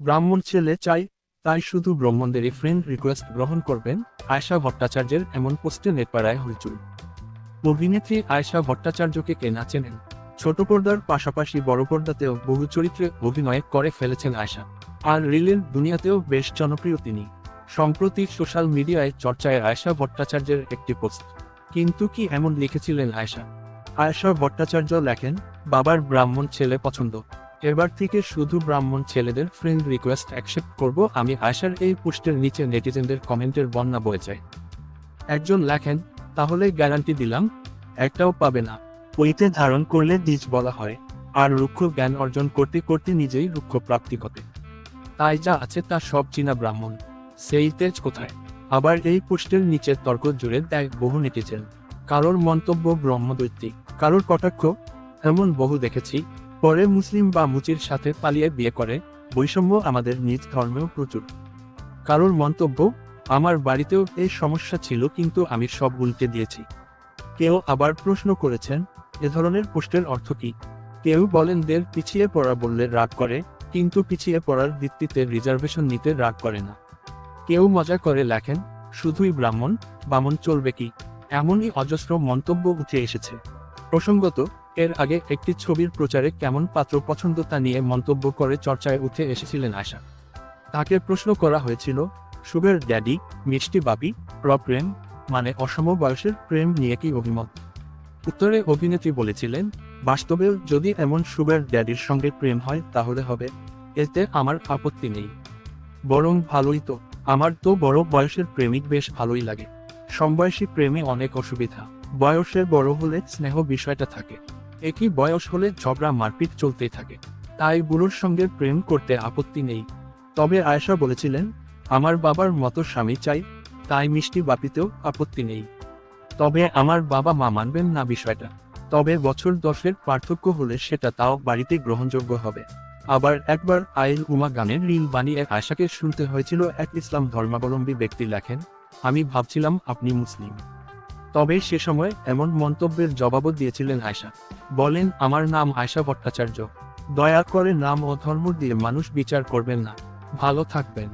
ব্রাহ্মণ ছেলে চাই, তাই শুধু ব্রাহ্মণদেরই ফ্রেন্ড রিকোয়েস্ট গ্রহণ করবেন, আয়শা ভট্টাচার্যের এমন পোস্টে নেটপাড়ায় হইচুল অভিনেত্রী আয়শা ভট্টাচার্যকে কে না চেনেন? ছোট পর্দার পাশাপাশি বড় পর্দাতেও বহু চরিত্রে অভিনয় করে ফেলেছেন আয়শা। আর রিলের দুনিয়াতেও বেশ জনপ্রিয় তিনি। সম্প্রতি সোশ্যাল মিডিয়ায় চর্চায় আয়শা ভট্টাচার্যের একটি পোস্ট কিন্তু কি এমন লিখেছিলেন আয়শা? আয়শা ভট্টাচার্য লেখেন, বাবার ব্রাহ্মণ ছেলে পছন্দ। এবার থেকে শুধু ব্রাহ্মণ ছেলেদের ফ্রেন্ড রিকোয়েস্ট অ্যাকসেপ্ট করব, আমি আয়শার এই পোস্টের নিচে নেটিজেনদের কমেন্টের বন্যা বয়ে যায়। একজন লেখেন, তাহলে গ্যারান্টি দিলাম, একটাও পাবে না। ওইতে ধারণ করলে দ্বিজ বলা হয়, আর রুক্ষ জ্ঞান অর্জন করতে করতে নিজেই রুক্ষ প্রাপ্তি ঘটে। তাই যা আছে তা সব চীনা ব্রাহ্মণ। সেই তেজ কোথায়? আবার এই পোস্টের নিচে তর্ক জুড়ে দেয় বহু নেটিজেন কারোর মন্তব্য ব্রহ্মদৈত্যিক কারোর কটাক্ষ, এমন বহু দেখেছি পরে মুসলিম বা মুচির সাথে পালিয়ে বিয়ে করে, বৈষম্য আমাদের নিজ ধর্মেও প্রচুর। কারোর মন্তব্য, আমার বাড়িতেও এই সমস্যা ছিল কিন্তু আমি সব উল্টে দিয়েছি। কেউ আবার প্রশ্ন করেছেন, এ ধরনের পোস্টের অর্থ কি? কেউ বলেন, দের পিছিয়ে পড়া বললে রাগ করে, কিন্তু পিছিয়ে পড়ার ভিত্তিতে রিজার্ভেশন নিতে রাগ করে না। কেউ মজা করে লেখেন, শুধুই ব্রাহ্মণ, বামন চলবে কি? এমনই অজস্র মন্তব্য উঠে এসেছে। প্রসঙ্গত এর আগে একটি ছবির প্রচারে কেমন পাত্র পছন্দ তা নিয়ে মন্তব্য করে চর্চায় উঠে এসেছিলেন আশা তাকে প্রশ্ন করা হয়েছিল, সুগার ড্যাডি, মিষ্টি বাপি প্রেম মানে অসম বয়সের প্রেম নিয়ে কি অভিমত? উত্তরে অভিনেত্রী বলেছিলেন, বাস্তবে যদি এমন সুগার ড্যাডির সঙ্গে প্রেম হয় তাহলে হবে, এতে আমার আপত্তি নেই। বরং ভালোই তো, আমার তো বড় বয়সের প্রেমিক বেশ ভালোই লাগে। সমবয়সী প্রেমে অনেক অসুবিধা, বয়সের বড় হলে স্নেহ বিষয়টা থাকে। একই বয়স হলে ঝগড়া মারপিট চলতেই থাকে। তাই বুড়োর সঙ্গে প্রেম করতে আপত্তি নেই। তবে আয়েশা বলেছিলেন, আমার বাবার মতো স্বামী চাই, তাই মিষ্টি বাপিতেও আপত্তি নেই। তবে আমার বাবা মা মানবেন না বিষয়টা। তবে বছর দশের পার্থক্য হলে সেটা তাও বাড়িতে গ্রহণযোগ্য হবে। আবার একবার আইল উমা গানের রিল বানিয়ে আয়সাকে শুনতে হয়েছিল, এক ইসলাম ধর্মাবলম্বী ব্যক্তি লেখেন, আমি ভাবছিলাম আপনি মুসলিম। তবে সে সময় এমন মন্তব্যের জবাবও দিয়েছিলেন আয়সা বলেন, আমার নাম আয়সা ভট্টাচার্য। দয়া করে নাম ও ধর্ম দিয়ে মানুষ বিচার করবেন না। ভালো থাকবেন।